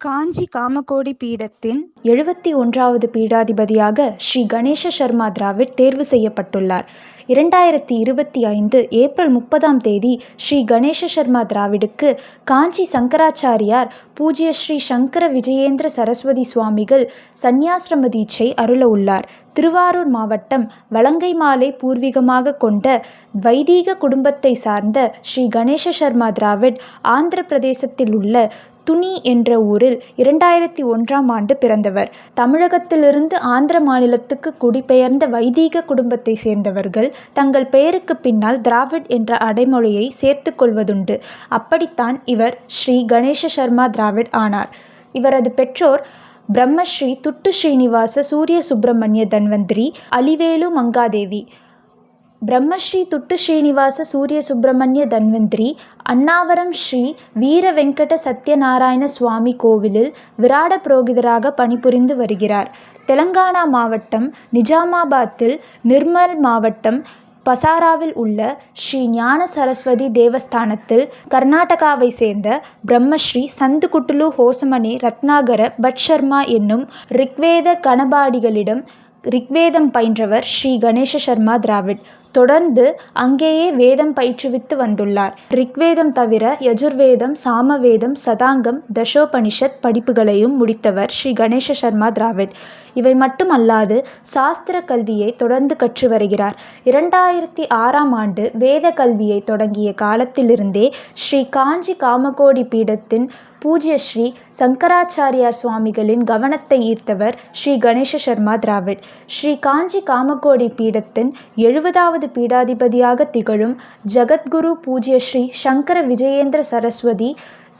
காஞ்சி காமகோடி பீடத்தின் எழுபத்தி ஒன்றாவது பீடாதிபதியாக ஸ்ரீ கணேச சர்மா திராவிட் தேர்வு செய்யப்பட்டுள்ளார். இரண்டாயிரத்தி இருபத்தி ஐந்து ஏப்ரல் முப்பதாம் தேதி ஸ்ரீ கணேச சர்மா திராவிடுக்கு காஞ்சி சங்கராச்சாரியார் பூஜ்ய ஸ்ரீ சங்கர விஜயேந்திர சரஸ்வதி சுவாமிகள் சந்நியாசிரம தீட்சை அருள உள்ளார். திருவாரூர் மாவட்டம் வலங்கை மாலை பூர்வீகமாக கொண்ட வைதீக குடும்பத்தை சார்ந்த ஸ்ரீ கணேச சர்மா திராவிட் ஆந்திர பிரதேசத்தில் உள்ள துணி என்ற ஊரில் இரண்டாயிரத்தி ஒன்றாம் ஆண்டு பிறந்தவர். தமிழகத்திலிருந்து ஆந்திர மாநிலத்துக்கு குடிபெயர்ந்த வைதீக குடும்பத்தை சேர்ந்தவர்கள் தங்கள் பெயருக்கு பின்னால் திராவிட் என்ற அடைமொழியை சேர்த்து கொள்வதுண்டு. அப்படித்தான் இவர் ஸ்ரீ கணேச சர்மா திராவிட் ஆனார். இவரது பெற்றோர் பிரம்மஸ்ரீ துட்டு ஸ்ரீனிவாச சூரிய சுப்பிரமணிய தன்வந்திரி அலிவேலு மங்காதேவி. பிரம்மஸ்ரீ துட்டு ஸ்ரீனிவாச சூரிய சுப்பிரமணிய தன்வந்திரி அன்னாவரம் ஸ்ரீ வீர வெங்கட சத்யநாராயண சுவாமி கோவிலில் விராட புரோகிதராக பணிபுரிந்து வருகிறார். தெலங்கானா மாவட்டம் நிஜாமாபாத்தில் நிர்மல் மாவட்டம் பசாராவில் உள்ள ஸ்ரீ ஞான சரஸ்வதி தேவஸ்தானத்தில் கர்நாடகாவை சேர்ந்த பிரம்மஸ்ரீ சந்துகுட்டுலு ஹோசமணி ரத்னாகர பட் சர்மா என்னும் ரிக்வேத கணபாடிகளிடம் ரிக்வேதம் பயின்றவர் ஸ்ரீ கணேச சர்மா திராவிட். தொடர்ந்து அங்கேயே வேதம் பயிற்றுவித்து வந்துள்ளார். ரிக்வேதம் தவிர யஜுர்வேதம் சாமவேதம் சதாங்கம் தசோபனிஷத் படிப்புகளையும் முடித்தவர் ஸ்ரீ கணேச சர்மா திராவிட். இவை மட்டுமல்லாது சாஸ்திர கல்வியை தொடர்ந்து கற்று வருகிறார். இரண்டாயிரத்தி ஆறாம் ஆண்டு வேத கல்வியை தொடங்கிய காலத்திலிருந்தே ஸ்ரீ காஞ்சி காமகோடி பீடத்தின் பூஜ்ய ஸ்ரீ சங்கராச்சாரியார் சுவாமிகளின் கவனத்தை ஈர்த்தவர் ஸ்ரீ கணேச சர்மா திராவிட். ஸ்ரீ காஞ்சி காமகோடி பீடத்தின் எழுபதாவது இரண்டாவது பீடாதிபதியாக திகழும் ஜகத்குரு பூஜ்ய ஸ்ரீ சங்கர விஜயேந்திர சரஸ்வதி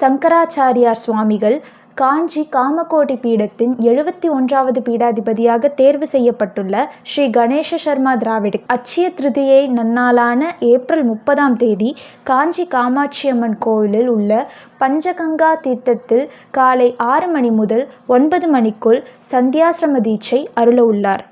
சங்கராச்சாரியார் சுவாமிகள் காஞ்சி காமகோடி பீடத்தின் எழுபத்தி ஒன்றாவது பீடாதிபதியாக தேர்வு செய்யப்பட்டுள்ள ஸ்ரீ கணேச சர்மா திராவிட் அச்சய திருதியை நன்னாளான ஏப்ரல் முப்பதாம் தேதி காஞ்சி காமாட்சியம்மன் கோவிலில் உள்ள பஞ்சகங்கா தீர்த்தத்தில் காலை ஆறு மணி முதல் ஒன்பது மணிக்குள் சந்தியாசிரம தீட்சை அருள உள்ளார்.